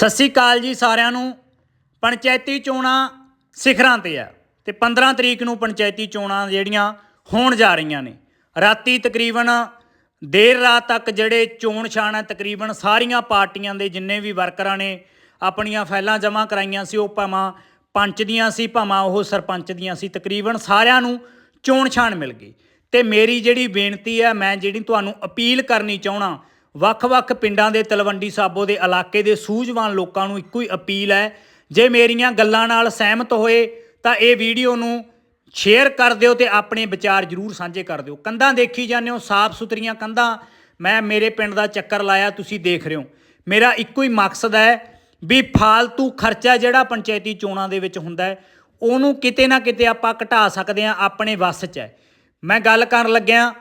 ਸਤਿ ਸ੍ਰੀ ਅਕਾਲ ਜੀ ਸਾਰਿਆਂ ਨੂੰ। ਪੰਚਾਇਤੀ ਚੋਣਾਂ ਸਿਖਰਾਂ ਤੇ ਆ ਤੇ 15 ਤਰੀਕ ਨੂੰ ਪੰਚਾਇਤੀ ਚੋਣਾਂ ਜਿਹੜੀਆਂ ਹੋਣ ਜਾ ਰਹੀਆਂ ਨੇ। ਰਾਤੀ ਤਕਰੀਬਨ ਦੇਰ ਰਾਤ ਤੱਕ ਜਿਹੜੇ ਚੋਣ ਛਾਣ ਹੈ ਤਕਰੀਬਨ ਸਾਰੀਆਂ ਪਾਰਟੀਆਂ ਦੇ ਜਿੰਨੇ ਵੀ ਵਰਕਰਾਂ ਨੇ ਆਪਣੀਆਂ ਫਾਈਲਾਂ ਜਮ੍ਹਾਂ ਕਰਾਈਆਂ ਸੀ, ਉਹ ਭਾਵਾਂ ਪੰਚ ਦੀਆਂ ਸੀ, ਭਾਵਾਂ ਉਹ ਸਰਪੰਚ ਦੀਆਂ ਸੀ। ਤਕਰੀਬਨ ਸਾਰਿਆਂ ਨੂੰ ਚੋਣ ਛਾਣ ਮਿਲ ਗਈ। ਤੇ ਮੇਰੀ ਜਿਹੜੀ ਬੇਨਤੀ ਹੈ ਮੈਂ ਜਿਹੜੀ ਤੁਹਾਨੂੰ ਅਪੀਲ ਕਰਨੀ ਚਾਹਣਾ ਵੱਖ-ਵੱਖ ਪਿੰਡਾਂ ਦੇ ਤਲਵੰਡੀ ਸਾਬੋ ਦੇ ਇਲਾਕੇ ਦੇ ਸੂਝਵਾਨ ਲੋਕਾਂ ਨੂੰ ਇੱਕੋ ਹੀ ਅਪੀਲ ਹੈ, ਜੇ ਮੇਰੀਆਂ ਗੱਲਾਂ ਨਾਲ ਸਹਿਮਤ ਹੋਏ, ਤਾਂ ਇਹ ਵੀਡੀਓ ਨੂੰ ਸ਼ੇਅਰ ਕਰ ਦਿਓ ਤੇ ਆਪਣੇ ਵਿਚਾਰ ਜਰੂਰ ਸਾਂਝੇ ਕਰ ਦਿਓ। ਕੰਧਾਂ ਦੇਖੀ ਜਾਂਦੇ ਹੋ, ਸਾਫ਼ ਸੁਥਰੀਆਂ ਕੰਧਾਂ। ਮੈਂ ਮੇਰੇ ਪਿੰਡ ਦਾ ਚੱਕਰ ਲਾਇਆ, ਤੁਸੀਂ ਦੇਖ ਰਹੇ ਹੋ। ਮੇਰਾ ਇੱਕੋ ਹੀ ਮਕਸਦ ਹੈ ਵੀ ਫਾਲਤੂ ਖਰਚਾ ਜਿਹੜਾ ਪੰਚਾਇਤੀ ਚੋਣਾਂ ਦੇ ਵਿੱਚ ਹੁੰਦਾ ਹੈ, ਉਹਨੂੰ ਕਿਤੇ ਨਾ ਕਿਤੇ ਆਪਾਂ ਘਟਾ ਸਕਦੇ ਹਾਂ ਆਪਣੇ ਵੱਸ 'ਚ ਹੈ। ਮੈਂ ਗੱਲ ਕਰਨ ਲੱਗਿਆ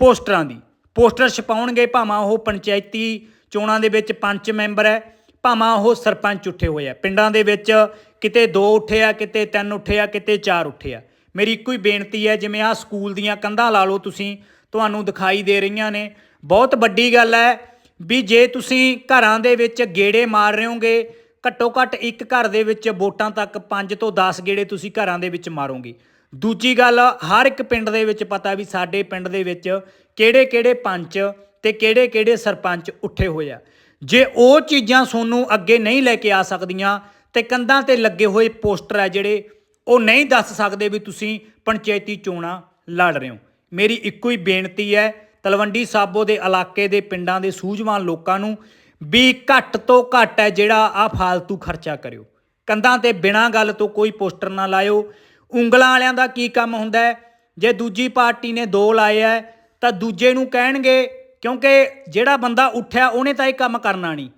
ਪੋਸਟਰਾਂ ਦੀ। ਪੋਸਟਰ ਛਪਾਉਣਗੇ, ਭਾਵੇਂ ਉਹ ਪੰਚਾਇਤੀ ਚੋਣਾਂ ਦੇ ਵਿੱਚ ਪੰਜ ਮੈਂਬਰ ਹੈ, ਭਾਵੇਂ ਉਹ ਸਰਪੰਚ ਉੱਠੇ ਹੋਏ ਆ। ਪਿੰਡਾਂ ਦੇ ਵਿੱਚ ਕਿਤੇ ਦੋ ਉੱਠੇ ਆ, ਕਿਤੇ ਤਿੰਨ ਉੱਠੇ ਆ, ਕਿਤੇ ਚਾਰ ਉੱਠੇ ਆ। ਮੇਰੀ ਇੱਕੋ ਹੀ ਬੇਨਤੀ ਹੈ, ਜਿਵੇਂ ਆ ਸਕੂਲ ਦੀਆਂ ਕੰਧਾਂ ਲਾ ਲਓ ਤੁਸੀਂ, ਤੁਹਾਨੂੰ ਦਿਖਾਈ ਦੇ ਰਹੀਆਂ ਨੇ। ਬਹੁਤ ਵੱਡੀ ਗੱਲ ਹੈ ਵੀ ਜੇ ਤੁਸੀਂ ਘਰਾਂ ਦੇ ਵਿੱਚ ਗੇੜੇ ਮਾਰ ਰਹੇ ਹੋਗੇ ਘੱਟੋ ਘੱਟ ਇੱਕ ਘਰ ਦੇ ਵਿੱਚ ਵੋਟਾਂ ਤੱਕ 5 ਤੋਂ 10 ਗੇੜੇ ਤੁਸੀਂ ਘਰਾਂ ਦੇ ਵਿੱਚ ਮਾਰੋਗੇ। ਦੂਜੀ ਗੱਲ, ਹਰ ਇੱਕ ਪਿੰਡ ਦੇ ਵਿੱਚ ਪਤਾ ਵੀ ਸਾਡੇ ਪਿੰਡ ਦੇ ਵਿੱਚ ਕਿਹੜੇ ਕਿਹੜੇ ਪੰਚ ਤੇ ਕਿਹੜੇ ਕਿਹੜੇ ਸਰਪੰਚ ਉੱਠੇ ਹੋਏ ਆ। ਜੇ ਉਹ ਚੀਜ਼ਾਂ ਤੁਹਾਨੂੰ ਅੱਗੇ ਨਹੀਂ ਲੈ ਕੇ ਆ ਸਕਦੀਆਂ ਤੇ ਕੰਧਾਂ ਤੇ ਲੱਗੇ ਹੋਏ ਪੋਸਟਰ ਆ ਜਿਹੜੇ, ਉਹ ਨਹੀਂ ਦੱਸ ਸਕਦੇ ਵੀ ਤੁਸੀਂ ਪੰਚਾਇਤੀ ਚੋਣਾਂ ਲੜ ਰਹੇ ਹੋ। ਮੇਰੀ ਇੱਕੋ ਹੀ ਬੇਨਤੀ ਹੈ, ਤਲਵੰਡੀ ਸਾਬੋ ਦੇ ਇਲਾਕੇ ਦੇ ਪਿੰਡਾਂ ਦੇ ਸੂਝਵਾਨ ਲੋਕਾਂ ਨੂੰ ਵੀ ਘੱਟ ਤੋਂ ਘੱਟ ਹੈ ਜਿਹੜਾ ਆ ਫਾਲਤੂ ਖਰਚਾ ਕਰਿਓ। ਕੰਧਾਂ ਤੇ ਬਿਨਾਂ ਗੱਲ ਤੋਂ ਕੋਈ ਪੋਸਟਰ ਨਾ ਲਾਇਓ। ਉਂਗਲਾਂ ਵਾਲਿਆਂ ਦਾ ਕੀ ਕੰਮ ਹੁੰਦਾ ਹੈ? ਜੇ ਦੂਜੀ ਪਾਰਟੀ ਨੇ ਦੋ ਲਾਏ ਹੈ, ਤਾਂ ਦੂਜੇ ਨੂੰ ਕਹਿਣਗੇ, ਕਿਉਂਕਿ ਜਿਹੜਾ ਬੰਦਾ ਉੱਠਿਆ, ਉਹਨੇ ਤਾਂ ਇਹ ਕੰਮ ਕਰਨਾ ਨਹੀਂ।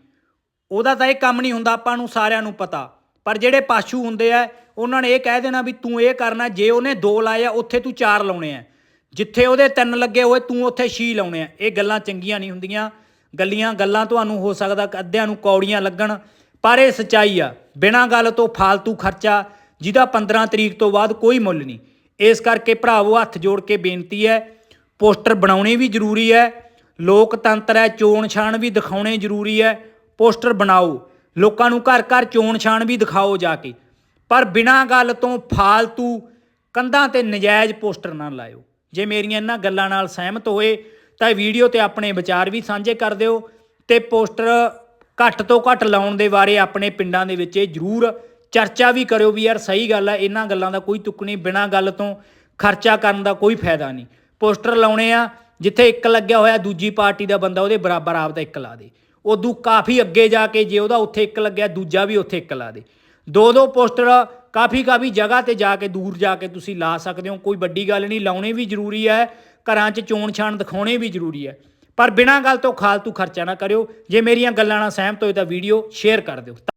ਉਹਦਾ ਤਾਂ ਇਹ ਕੰਮ ਨਹੀਂ ਹੁੰਦਾ, ਆਪਾਂ ਨੂੰ ਸਾਰਿਆਂ ਨੂੰ ਪਤਾ। ਪਰ ਜਿਹੜੇ ਪਾਸ਼ੂ ਹੁੰਦੇ ਆ, ਉਹਨਾਂ ਨੇ ਇਹ ਕਹਿ ਦੇਣਾ ਵੀ ਤੂੰ ਇਹ ਕਰਨਾ, ਜੇ ਉਹਨੇ ਦੋ ਲਾਏ ਆ, ਉੱਥੇ ਤੂੰ ਚਾਰ ਲਾਉਣੇ ਆ। ਜਿੱਥੇ ਉਹਦੇ ਤਿੰਨ ਲੱਗੇ ਹੋਏ, ਤੂੰ ਉੱਥੇ ਛੀ ਲਾਉਣੇ ਆ। ਇਹ ਗੱਲਾਂ ਚੰਗੀਆਂ ਨਹੀਂ ਹੁੰਦੀਆਂ। ਗੱਲੀਆਂ ਗੱਲਾਂ ਤੁਹਾਨੂੰ ਹੋ ਸਕਦਾ, ਅੱਧਿਆਂ ਨੂੰ ਕੌੜੀਆਂ ਲੱਗਣ, ਪਰ ਇਹ ਸਚਾਈ ਆ। ਬਿਨਾਂ ਗੱਲ ਤੋਂ ਫਾਲਤੂ ਖਰਚਾ ਜਿਹਦਾ 15 ਤਰੀਕ ਤੋਂ ਬਾਅਦ ਕੋਈ ਮੁੱਲ ਨਹੀਂ। ਇਸ ਕਰਕੇ ਭਰਾਵੋ, ਹੱਥ ਜੋੜ ਕੇ ਬੇਨਤੀ ਹੈ, ਪੋਸਟਰ ਬਣਾਉਣੇ ਵੀ ਜ਼ਰੂਰੀ ਹੈ, ਲੋਕਤੰਤਰ ਹੈ ਚੋਣ ਛਾਣ ਵੀ ਦਿਖਾਉਣੇ ਜ਼ਰੂਰੀ ਹੈ, ਪੋਸਟਰ ਬਣਾਓ, ਲੋਕਾਂ ਨੂੰ ਘਰ ਘਰ ਚੋਣ ਛਾਣ ਵੀ ਦਿਖਾਓ ਜਾ ਕੇ। ਪਰ ਬਿਨਾਂ ਗੱਲ ਤੋਂ ਫਾਲਤੂ ਕੰਧਾਂ ਤੇ ਨਜਾਇਜ਼ ਪੋਸਟਰ ਨਾ ਲਾਇਓ। ਜੇ ਮੇਰੀਆਂ ਇਹਨਾਂ ਗੱਲਾਂ ਨਾਲ ਸਹਿਮਤ ਹੋਏ, ਤਾਂ ਵੀਡੀਓ ਤੇ ਆਪਣੇ ਵਿਚਾਰ ਵੀ ਸਾਂਝੇ ਕਰ ਦਿਓ ਤੇ ਪੋਸਟਰ ਘੱਟ ਤੋਂ ਘੱਟ ਲਾਉਣ ਦੇ ਬਾਰੇ ਆਪਣੇ ਪਿੰਡਾਂ ਦੇ ਵਿੱਚ ਇਹ ਜ਼ਰੂਰ ਚਰਚਾ ਵੀ ਕਰਿਓ ਵੀ ਯਾਰ ਸਹੀ ਗੱਲ ਹੈ ਇਹਨਾਂ ਗੱਲਾਂ ਦਾ ਕੋਈ ਤੁੱਕ ਨਹੀਂ, ਬਿਨਾਂ ਗੱਲ ਤੋਂ ਖਰਚਾ ਕਰਨ ਦਾ ਕੋਈ ਫਾਇਦਾ ਨਹੀਂ। ਪੋਸਟਰ ਲਾਉਣੇ ਆ, ਜਿੱਥੇ ਇੱਕ ਲੱਗਿਆ ਹੋਇਆ ਦੂਜੀ ਪਾਰਟੀ ਦਾ ਬੰਦਾ, ਉਹਦੇ ਬਰਾਬਰ ਆਪ ਆਪਦਾ ਇੱਕ ਲਾ ਦੇ। ਉਦੋਂ ਕਾਫੀ ਅੱਗੇ ਜਾ ਕੇ ਜੇ ਉਹਦਾ ਉੱਥੇ ਇੱਕ ਲੱਗਿਆ, ਦੂਜਾ ਵੀ ਉੱਥੇ ਇੱਕ ਲਾ ਦੇ। ਦੋ ਦੋ ਪੋਸਟਰ ਕਾਫੀ ਕਾਫੀ ਜਗ੍ਹਾ ਤੇ ਜਾ ਕੇ, ਦੂਰ ਜਾ ਕੇ ਤੁਸੀਂ ਲਾ ਸਕਦੇ ਹੋ, ਕੋਈ ਵੱਡੀ ਗੱਲ ਨਹੀਂ, ਲਾਉਣੇ ਵੀ ਜ਼ਰੂਰੀ ਹੈ ਘਰਾਂ 'ਚ ਚੋਣ ਛਾਣ ਦਿਖਾਉਣੇ ਵੀ ਜ਼ਰੂਰੀ ਹੈ ਪਰ ਬਿਨਾਂ ਗੱਲ ਤੋਂ ਖਾਲਤੂ ਖਰਚਾ ਨਾ ਕਰਿਓ, ਜੇ ਮੇਰੀਆਂ ਗੱਲਾਂ ਨਾਲ ਸਹਿਮਤ ਹੋਏ ਤਾਂ ਵੀਡੀਓ ਸ਼ੇਅਰ ਕਰ ਦਿਓ।